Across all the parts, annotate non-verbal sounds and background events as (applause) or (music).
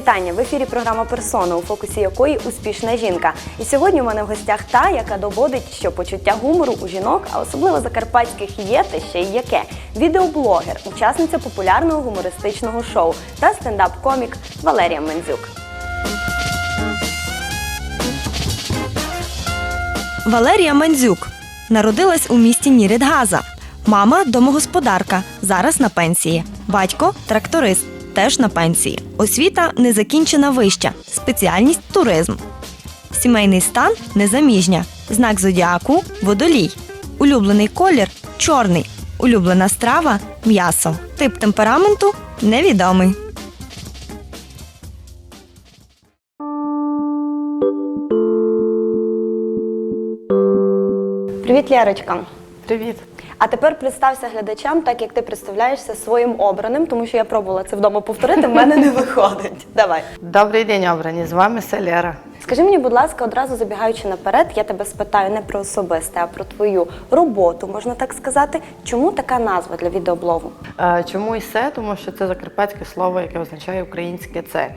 Вітання в ефірі програма Персона, у фокусі якої успішна жінка. І сьогодні у мене в гостях та, яка доводить, що почуття гумору у жінок, а особливо закарпатських є та ще й яке. Відеоблогер, учасниця популярного гумористичного шоу та стендап-комік Валерія Мензюк. Валерія Мандзюк народилась у місті Нірідгаза. Мама домогосподарка, зараз на пенсії. Батько тракторист, теж на пенсії. Освіта незакінчена вища, спеціальність туризм. Сімейний стан незаміжня. Знак зодіаку водолій. Улюблений колір чорний. Улюблена страва м'ясо. Тип темпераменту невідомий. Привіт, Лєрочка. Привіт. А тепер представся глядачам, так як ти представляєшся своїм обраним, тому що я пробувала це вдома повторити, в мене не виходить. Давай. Добрий день, обрані. З вами Селера. Скажи мені, будь ласка, одразу забігаючи наперед, я тебе спитаю не про особисте, а про твою роботу, можна так сказати. Чому така назва для відеоблогу? Е, Чому і се? Тому що це закарпатське слово, яке означає українське це. Е,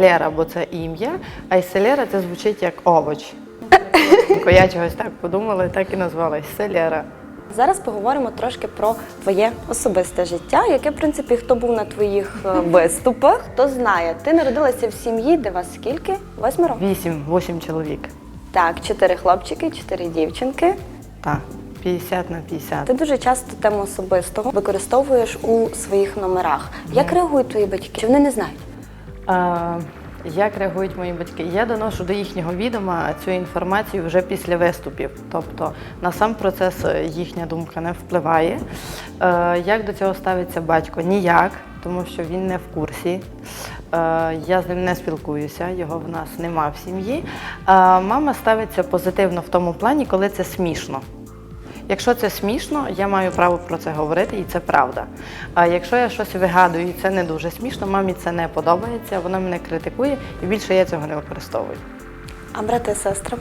Лера, бо це ім'я, а й селера це звучить як овоч. (laughs) Я чогось так подумала і так і назвала Селера. Зараз поговоримо трошки про твоє особисте життя, яке, в принципі, хто був на твоїх е, (laughs) виступах, хто знає. Ти народилася в сім'ї, де вас скільки? Восьмеро? Вісім, восім чоловік. Так, чотири хлопчики, чотири дівчинки. Так, 50 на 50. Ти дуже часто тему особистого використовуєш у своїх номерах. Як реагують твої батьки? Чи вони не знають? Е, Як реагують мої батьки? Я доношу до їхнього відома цю інформацію вже після виступів. Тобто на сам процес е, їхня думка не впливає. Е, Як до цього ставиться батько? Ніяк, тому що він не в курсі. Е, Я з ним не спілкуюся, його в нас нема в сім'ї. Мама ставиться позитивно в тому плані, коли це смішно. Якщо це смішно, я маю право про це говорити, і це правда. А якщо я щось вигадую, і це не дуже смішно, мамі це не подобається, вона мене критикує, і більше я цього не використовую. А брати, сестри?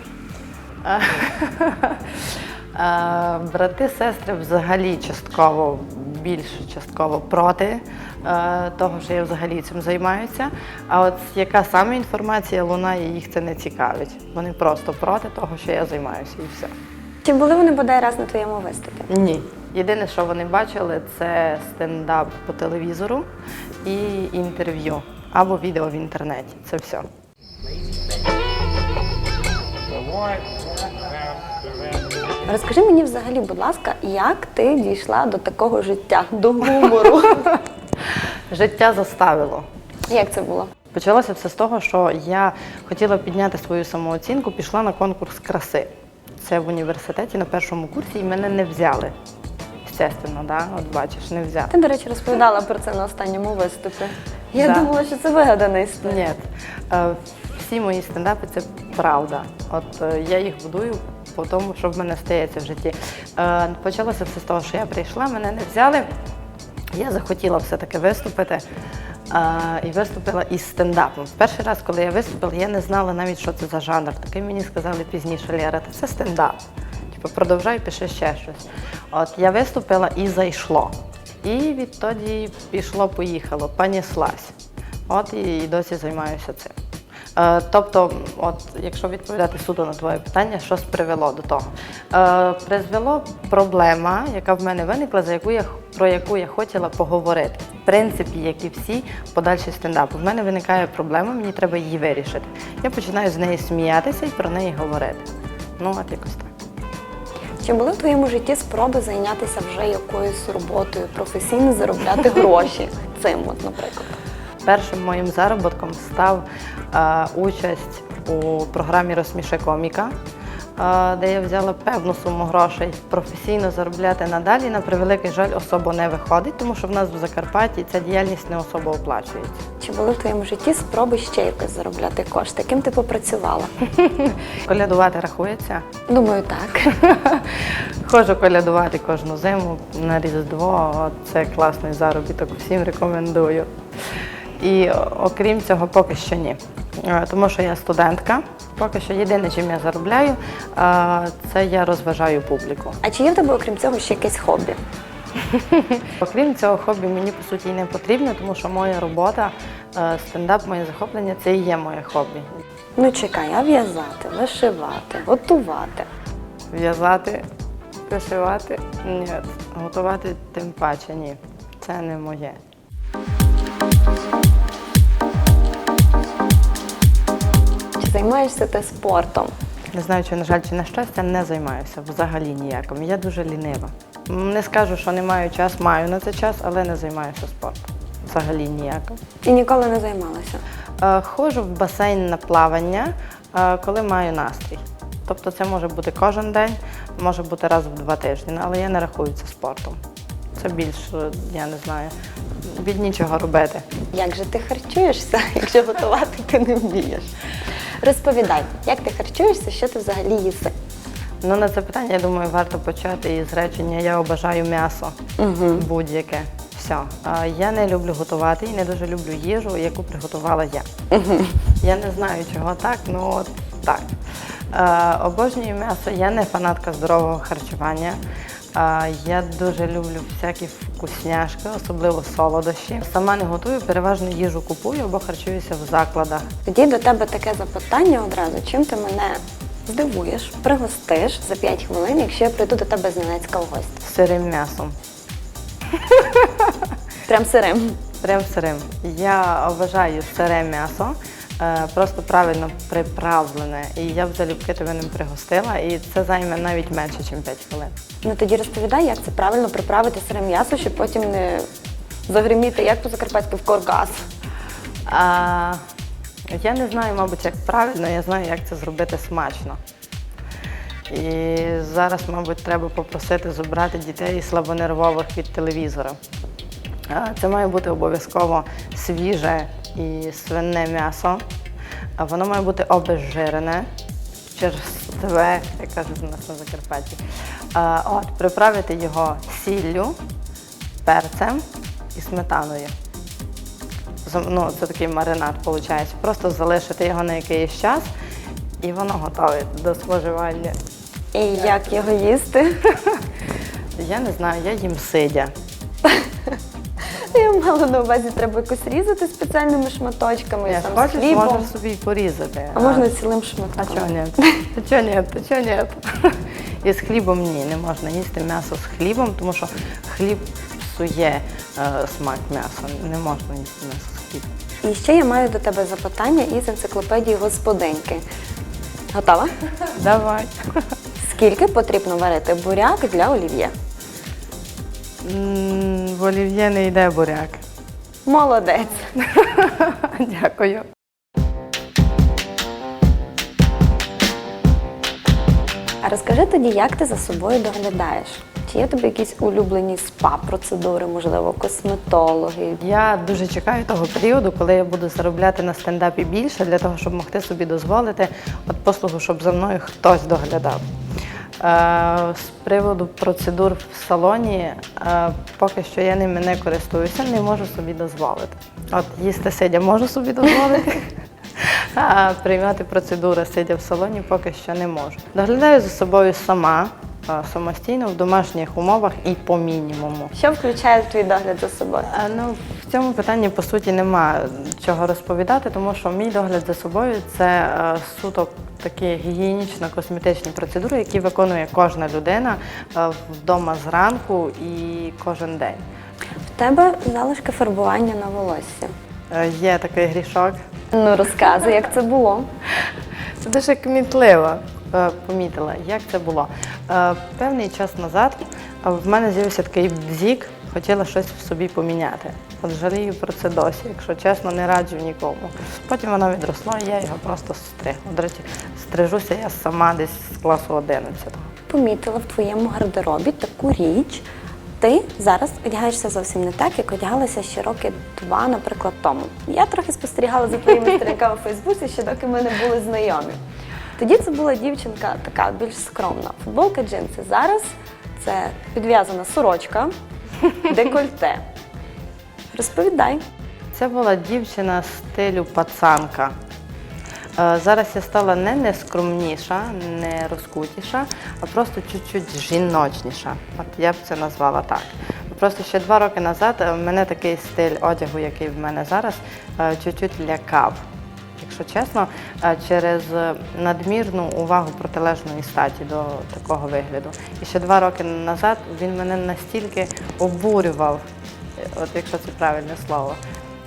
Брати, сестри взагалі частково, більш частково проти е, того, що я взагалі цим займаюся. А от яка саме інформація лунає, їх це не цікавить. Вони просто проти того, що я займаюся, і все. Чи були вони бодай раз на твоєму виступі? Ні. Єдине, що вони бачили, це стендап по телевізору і інтерв'ю або відео в інтернеті. Це все. Розкажи мені взагалі, будь ласка, як ти дійшла до такого життя, до гумору? (laughs) Життя заставило. Як це було? Почалося все з того, що я хотіла підняти свою самооцінку, пішла на конкурс краси. Це в університеті на першому курсі, і мене не взяли. Естественно, да? от бачиш, не взяли. Ти, до речі, розповідала про це на останньому виступі. Я Да. думала, що це вигадана історія. Ні, Е, всі мої стендапи це правда. От е, я їх будую по тому, що в мене стається в житті. Е, Почалося все з того, що я прийшла, мене не взяли. Я захотіла все-таки виступити а, і виступила із стендапом. Перший раз, коли я виступила, я не знала навіть, що це за жанр. Такий мені сказали пізніше, Лера, та це стендап. Типу, продовжай, пиши ще щось. От я виступила і зайшло. І відтоді пішло-поїхало, понеслась. От і досі займаюся цим. Е, тобто, от, якщо відповідати суду на твоє питання, що привело до того? Е, призвело проблема, яка в мене виникла, за яку я про яку я хотіла поговорити. В принципі, як і всі подальші стендапи. В мене виникає проблема, мені треба її вирішити. Я починаю з неї сміятися і про неї говорити. Ну, от якось так. Чи були в твоєму житті спроби зайнятися вже якоюсь роботою, професійно заробляти гроші (laughs) цим, от, наприклад? Першим моїм заробітком став участь у програмі Розсміши коміка, е, де я взяла певну суму грошей. Професійно заробляти надалі, на превеликий жаль, особо не виходить, тому що в нас в Закарпатті ця діяльність не особо оплачується. Чи були в твоєму житті спроби ще якось заробляти кошти? Ким ти попрацювала? (laughs) Колядувати рахується. Думаю, так. (laughs) Ходжу колядувати кожну зиму на Різдво. Це класний заробіток, всім рекомендую. І окрім цього, поки що ні. Е, Тому що я студентка. Поки що єдине, чим я заробляю, е, це я розважаю публіку. А чи є в тебе, окрім цього, ще якесь хобі? (laughs) Окрім цього хобі, мені по суті і не потрібно, тому що моя робота Е, Стендап моє захоплення це і є моє хобі. Ну чекай, а в'язати, вишивати, готувати. В'язати, вишивати ні. Готувати тим паче ні. Це не моє. Займаєшся ти спортом? Не знаю, чи на жаль, чи на щастя, не займаюся взагалі ніяким. Я дуже лінива. Не скажу, що не маю час, маю на це час, але не займаюся спортом. Взагалі ніяким. І ніколи не займалася. Е, Ходжу в басейн на плавання, е, коли маю настрій. Тобто це може бути кожен день, може бути раз в два тижні, але я не рахую це спортом. Це більш, е, я не знаю, від нічого робити. Як же ти харчуєшся, (laughs) якщо готувати ти не вмієш? Розповідай, як ти харчуєшся, що ти взагалі їси? Ну, на це питання, я думаю, варто почати із речення Я обожаю м'ясо будь-яке. Все. Я не люблю готувати і не дуже люблю їжу, яку приготувала я. Я не знаю, чого так, ну от так. Обожнюю м'ясо, я не фанатка здорового харчування. Я дуже люблю всякі вкусняшки, особливо солодощі. Сама не готую, переважно їжу купую або харчуюся в закладах. Тоді до тебе таке запитання одразу. Чим ти мене здивуєш, пригостиш за 5 хвилин, якщо я прийду до тебе з Ненецька в гості? Сирим м'ясом. Прям сирим. Прям сирим. Я обожаю сире м'ясо, просто правильно приправлене. І я б залюбки тебе ним пригостила, і це займе навіть менше, ніж 5 хвилин. Ну тоді розповідай, як це правильно приправити сире м'ясо, щоб потім не загриміти, як по-закарпатськи в коргас. А, я не знаю, мабуть, як правильно, я знаю, як це зробити смачно. І зараз, мабуть, треба попросити забрати дітей слабонервових від телевізора. Це має бути обов'язково свіже і свине м'ясо. Воно має бути обезжирене, черстве, як кажуть у нас на Закарпатті. От, приправити його сіллю, перцем і сметаною. Ну, це такий маринад виходить. Просто залишити його на якийсь час, і воно готове до споживання. І як його їсти? Я не знаю, я їм сидя. (laughs) Я мала на увазі, треба якось різати спеціальними шматочками, Я там, з хочеш, хлібом. можеш собі порізати. А можна цілим А шматком. чого ні? А чого ні? А чого ні? І з хлібом ні, не можна їсти м'ясо з хлібом, тому що хліб псує е, смак м'яса. Не можна їсти м'ясо з хлібом. І ще я маю до тебе запитання із енциклопедії господинки. Готова? Давай. Скільки потрібно варити буряк для олів'є? М, В олів'є не йде буряк. Молодець. (laughs) Дякую. А розкажи тоді, як ти за собою доглядаєш? Чи є тебе якісь улюблені спа-процедури, можливо, косметологи? Я дуже чекаю того періоду, коли я буду заробляти на стендапі більше для того, щоб могти собі дозволити от послугу, щоб за мною хтось доглядав. Е, з приводу процедур в салоні, е, поки що я ними не користуюся, не можу собі дозволити. От їсти сидя можу собі дозволити. (laughs) А приймати процедури сидя в салоні поки що не можу. Доглядаю за собою сама, е, самостійно, в домашніх умовах і по мінімуму. Що включає твій догляд за собою? А, Ну, цьому питанні по суті нема чого розповідати, тому що мій догляд за собою це е, суто такі гігієнічно-косметичні процедури, які виконує кожна людина е, вдома зранку і кожен день. В тебе залишки фарбування на волосся. Е, Є такий грішок. Ну розказуй, як це було. Це дуже кмітливо помітила, як це було. Певний час назад в мене з'явився такий бзік, хотіла щось в собі поміняти. От жалію про це досі, якщо чесно, не раджу нікому. Потім воно відросло, і я його просто стригла. До речі, стрижуся я сама десь з класу 11. Помітила в твоєму гардеробі таку річ. Ти зараз одягаєшся зовсім не так, як одягалася ще роки два, наприклад, тому. Я трохи спостерігала за твоїми (laughs) сторінками в Фейсбуці, ще доки ми не були знайомі. Тоді це була дівчинка така більш скромна. Футболка, джинси. Зараз це підв'язана сорочка, (laughs) декольте. Розповідай. Це була дівчина стилю пацанка. Е, Зараз я стала не нескромніша, не розкутіша, а просто чуть-чуть жіночніша. От я б це назвала так. Просто ще два роки назад е, мене такий стиль одягу, який в мене зараз, е, чуть-чуть лякав. Якщо чесно, через надмірну увагу протилежної статі до такого вигляду. І ще два роки назад він мене настільки обурював, от якщо це правильне слово.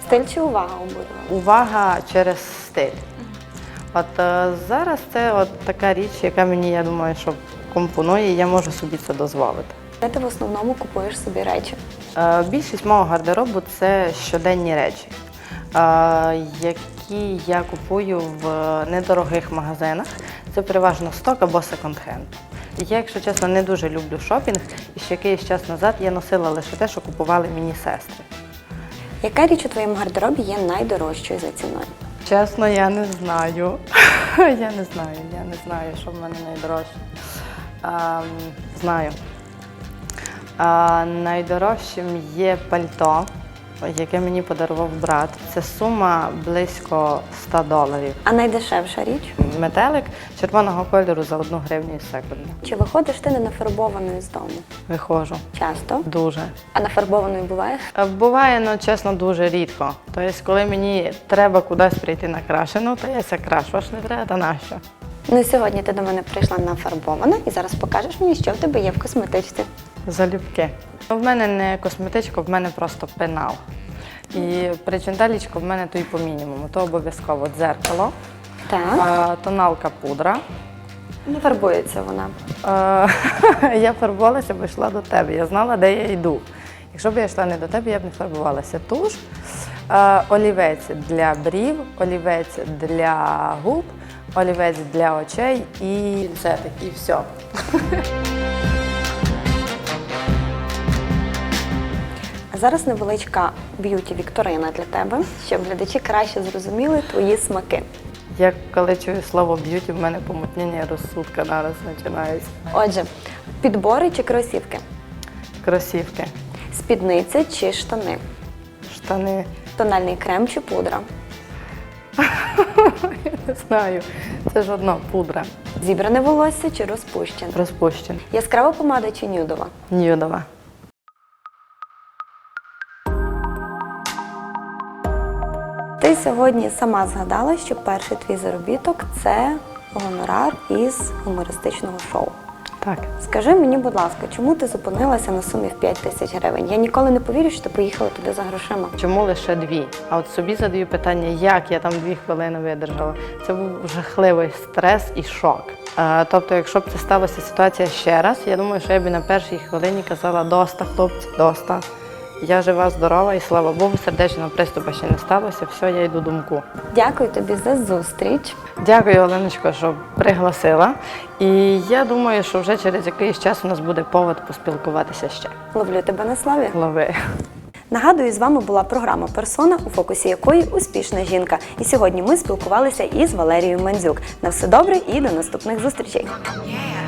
Стиль чи увага обурювала? Увага через стиль. От е, зараз це от така річ, яка мені, я думаю, що компонує, і я можу собі це дозволити. Де ти в основному купуєш собі речі? Е, Більшість мого гардеробу це щоденні речі, е, які я купую в недорогих магазинах. Це переважно сток або секонд-хенд. Я, якщо чесно, не дуже люблю шопінг, і ще якийсь час назад я носила лише те, що купували мені сестри. Яка річ у твоєму гардеробі є найдорожчою за ціною? Чесно, я не знаю. (laughs) я не знаю, я не знаю, що в мене найдорожче. Ем, знаю. А, найдорожчим є пальто, яке мені подарував брат. Це сума близько 100 доларів. А найдешевша річ? Метелик червоного кольору за одну гривню із секунду. Чи виходиш ти не нафарбованою з дому? Виходжу. Часто. Дуже. А нафарбованою буваєш? Е, Буває, ну чесно, дуже рідко. Тобто, коли мені треба кудись прийти накрашену, то я ся крашу, аж не треба, та нащо? Ну сьогодні ти до мене прийшла нафарбована і зараз покажеш мені, що в тебе є в косметичці. Залюбки. В мене не косметичка, в мене просто пенал. І причиндалічко в мене то і по мінімуму. То обов'язково дзеркало, Так. а, тоналка пудра. Не фарбується вона. Е, (laughs) Я фарбувалася, бо йшла до тебе. Я знала, де я йду. Якщо б я йшла не до тебе, я б не фарбувалася. Туш, е, олівець для брів, олівець для губ, олівець для очей і це і все. (laughs) зараз невеличка б'юті вікторина для тебе, щоб глядачі краще зрозуміли твої смаки. Я коли чую слово б'юті, в мене помутнення розсудка зараз починається. Отже, підбори чи кросівки, Кросівки, спідниці чи штани, штани, тональний крем чи пудра, (laughs) я не знаю. Це ж одно пудра. зібране волосся чи розпущене, Розпущен. яскрава помада чи нюдова. Нюдова. Ти сьогодні сама згадала, що перший твій заробіток це гонорар із гумористичного шоу. Так. Скажи мені, будь ласка, чому ти зупинилася на сумі в 5 тисяч гривень? Я ніколи не повірю, що ти поїхала туди за грошима. Чому лише дві? А от собі задаю питання, як я там дві хвилини видержала. Це був жахливий стрес і шок. Е, Тобто, якщо б це сталося ситуація ще раз, я думаю, що я б на першій хвилині казала доста, хлопці, доста. Я жива, здорова, і слава Богу, сердечного приступу ще не сталося. Все, я йду думку. Дякую тобі за зустріч. Дякую, Оленочко, що пригласила. І я думаю, що вже через якийсь час у нас буде повод поспілкуватися ще. Ловлю тебе на славі. Лови. Нагадую, з вами була програма Персона, у фокусі якої успішна жінка. І сьогодні ми спілкувалися із Валерією Мандзюк. На все добре і до наступних зустрічей. Yeah.